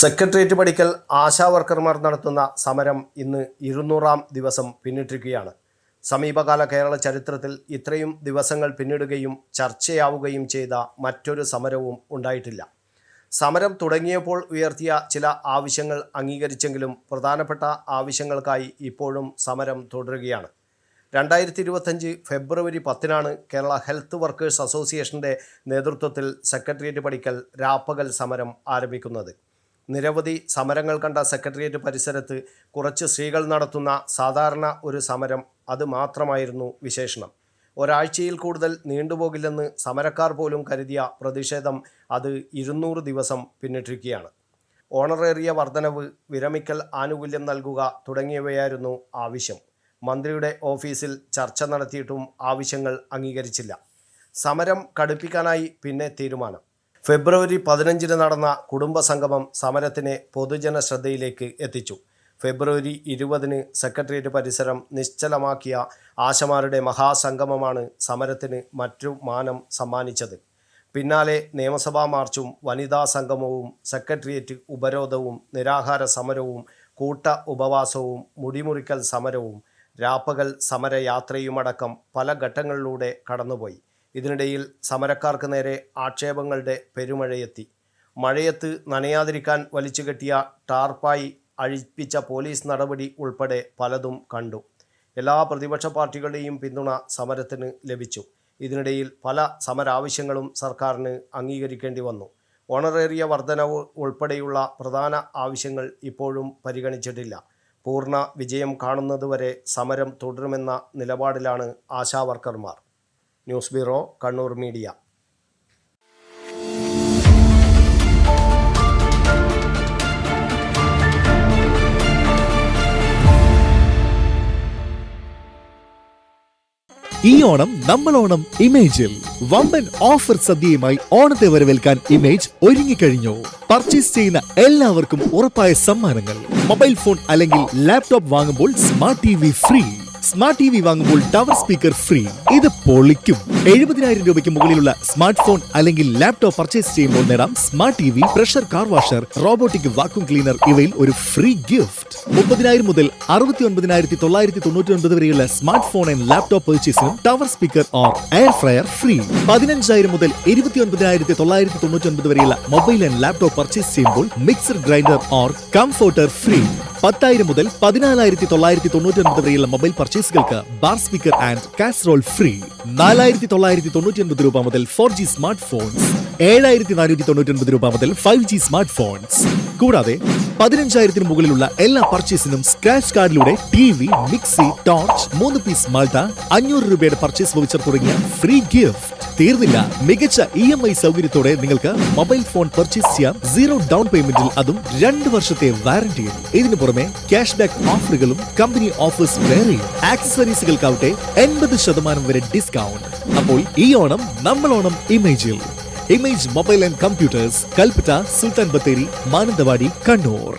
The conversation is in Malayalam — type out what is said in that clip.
സെക്രട്ടേറിയറ്റ് പഠിക്കൽ ആശാ വർക്കർമാർ നടത്തുന്ന സമരം ഇന്ന് ഇരുന്നൂറാം ദിവസം പിന്നിട്ടിരിക്കുകയാണ്. സമീപകാല കേരള ചരിത്രത്തിൽ ഇത്രയും ദിവസങ്ങൾ പിന്നിടുകയും ചർച്ചയാവുകയും ചെയ്ത മറ്റൊരു സമരവും ഉണ്ടായിട്ടില്ല. സമരം തുടങ്ങിയപ്പോൾ ഉയർത്തിയ ചില ആവശ്യങ്ങൾ അംഗീകരിച്ചെങ്കിലും പ്രധാനപ്പെട്ട ആവശ്യങ്ങൾക്കായി ഇപ്പോഴും സമരം തുടരുകയാണ്. രണ്ടായിരത്തി ഇരുപത്തഞ്ച് ഫെബ്രുവരി പത്തിനാണ് കേരള ഹെൽത്ത് വർക്കേഴ്സ് അസോസിയേഷന്റെ നേതൃത്വത്തിൽ സെക്രട്ടേറിയറ്റ് പഠിക്കൽ രാപ്പകൽ സമരം ആരംഭിക്കുന്നത്. നിരവധി സമരങ്ങൾ കണ്ട സെക്രട്ടേറിയറ്റ് പരിസരത്ത് കുറച്ച് സ്ത്രീകൾ നടത്തുന്ന സാധാരണ ഒരു സമരം അത് മാത്രമായിരുന്നു വിശേഷണം. ഒരാഴ്ചയിൽ കൂടുതൽ നീണ്ടുപോകില്ലെന്ന് സമരക്കാർ പോലും കരുതിയ പ്രതിഷേധം അത് ഇരുന്നൂറ് ദിവസം പിന്നിട്ടിരിക്കുകയാണ്. ഓണറേറിയ വർധനവ് വിരമിക്കൽ ആനുകൂല്യം നൽകുക തുടങ്ങിയവയായിരുന്നു ആവശ്യം. മന്ത്രിയുടെ ഓഫീസിൽ ചർച്ച നടത്തിയിട്ടും ആവശ്യങ്ങൾ അംഗീകരിച്ചില്ല. സമരം കടുപ്പിക്കാനായി പിന്നെ തീരുമാനം. ഫെബ്രുവരി പതിനഞ്ചിന് നടന്ന കുടുംബസംഗമം സമരത്തിനെ പൊതുജന ശ്രദ്ധയിലേക്ക് എത്തിച്ചു. ഫെബ്രുവരി ഇരുപതിന് സെക്രട്ടേറിയറ്റ് പരിസരം നിശ്ചലമാക്കിയ ആശമാരുടെ മഹാസംഗമമാണ് സമരത്തിന് മറ്റു മാനം സമ്മാനിച്ചത്. പിന്നാലെ നിയമസഭാ മാർച്ചും വനിതാ സംഗമവും സെക്രട്ടേറിയറ്റ് ഉപരോധവും നിരാഹാര സമരവും കൂട്ട ഉപവാസവും മുടിമുറിക്കൽ സമരവും രാപ്പകൽ സമരയാത്രയുമടക്കം പല ഘട്ടങ്ങളിലൂടെ കടന്നുപോയി. ഇതിനിടയിൽ സമരക്കാർക്ക് നേരെ ആക്ഷേപങ്ങളുടെ പെരുമഴയെത്തി. മഴയത്ത് നനയാതിരിക്കാൻ വലിച്ചുകെട്ടിയ ടാർപ്പായി അഴിപ്പിച്ച പോലീസ് നടപടി ഉൾപ്പെടെ പലതും കണ്ടു. എല്ലാ പ്രതിപക്ഷ പാർട്ടികളുടെയും പിന്തുണ സമരത്തിന് ലഭിച്ചു. ഇതിനിടയിൽ പല സമരാവശ്യങ്ങളും സർക്കാരിന് അംഗീകരിക്കേണ്ടി വന്നു. ഓണറേറിയ വർധനവ് ഉൾപ്പെടെയുള്ള പ്രധാന ആവശ്യങ്ങൾ ഇപ്പോഴും പരിഗണിച്ചിട്ടില്ല. പൂർണ വിജയം കാണുന്നതുവരെ സമരം തുടരുമെന്ന നിലപാടിലാണ് Asha വർക്കർമാർ. News bureau Kannur media. ഈ ഓണം നമ്മൾ ഓണം ഇമേജിൽ. വമ്പൻ ഓഫർ സദ്യയുമായി ഓണത്തെ വരവേൽക്കാൻ ഇമേജ് ഒരുങ്ങിക്കഴിഞ്ഞു. പർച്ചേസ് ചെയ്യുന്ന എല്ലാവർക്കും ഉറപ്പായ സമ്മാനങ്ങൾ. മൊബൈൽ ഫോൺ അല്ലെങ്കിൽ ലാപ്ടോപ്പ് വാങ്ങുമ്പോൾ smart T free. Smart T V വാങ്ങുമ്പോൾ ടവർ സ്പീക്കർ ഫ്രീ ഇത് പൊളിക്കും. എഴുപതിനായിരം രൂപയ്ക്ക് മുകളിലുള്ള സ്മാർട്ട് ഫോൺ അല്ലെങ്കിൽ ലാപ്ടോപ്പ് പർച്ചേസ് ചെയ്യുമ്പോൾ നേടാം smart T V pressure car washer robotic vacuum cleaner ഇവയിൽ ഒരു ഫ്രീ ഗിഫ്റ്റ് മുപ്പതിനായിരം മുതൽ അറുപത്തി ഒൻപതിനായിരത്തി തൊള്ളായിരത്തി തൊണ്ണൂറ്റി ഒൻപത് വരെയുള്ള smart phone and laptop പർച്ചേസിനും tower speaker or air fryer free പതിനഞ്ചായിരം മുതൽ ഇരുപത്തി ഒൻപതിനായിരത്തി തൊള്ളായിരത്തി തൊണ്ണൂറ്റി ഒൻപത് വരെയുള്ള മൊബൈൽ ആൻഡ് ലാപ്ടോപ്പ് പർച്ചേസ് ചെയ്യുമ്പോൾ mixer grinder or comforter free പത്തായിരം മുതൽ പതിനാലായിരത്തി തൊള്ളായിരത്തി തൊണ്ണൂറ്റി ഒൻപത് വരെയുള്ള mobile പർച്ചേസുകൾക്ക് bar speaker and casserole free. നാലായിരത്തി തൊള്ളായിരത്തി തൊണ്ണൂറ്റി ഒൻപത് രൂപ മുതൽ ഫോർ ജി സ്മാർട്ട് ഫോൺസ് ഏഴായിരത്തി നാനൂറ്റി തൊണ്ണൂറ്റി ഒൻപത് രൂപ മുതൽ ഫൈവ് ജി സ്മാർട്ട് ഫോൺസ് കൂടാതെ പതിനഞ്ചായിരത്തിന് മുകളിലുള്ള എല്ലാ പർച്ചേസിനും സ്ക്രാച്ച് കാർഡിലൂടെ ടി വി മിക്സി ടോർച്ച് മൂന്ന് പീസ് മാൾട്ട അഞ്ഞൂറ് രൂപയുടെ പർച്ചേസ് വൗച്ചർ തുടങ്ങിയ ഫ്രീ ഗിഫ്റ്റ് തീർന്നില്ല. മികച്ച ഇ എം ഐ സൗകര്യത്തോടെ നിങ്ങൾക്ക് മൊബൈൽ ഫോൺ പർച്ചേസ് ചെയ്യാം. സീറോ ഡൗൺ പേയ്മെന്റിൽ അതും രണ്ട് വർഷത്തെ വാറന്റിയും ഇതിനു പുറമെ ക്യാഷ് ബാക്ക് ഓഫറുകളും കമ്പനി ഓഫേഴ്സ് വേറെയും. ആക്സസറീസുകൾക്കാവട്ടെ എൺപത് ശതമാനം വരെ ഡിസ്കൗണ്ട്. അപ്പോൾ ഈ ഓണം നമ്മൾ Onam ഇമേജിൽ. Image mobile and computers Kalpetta Sulthan Bathery Mananthavady Kannur.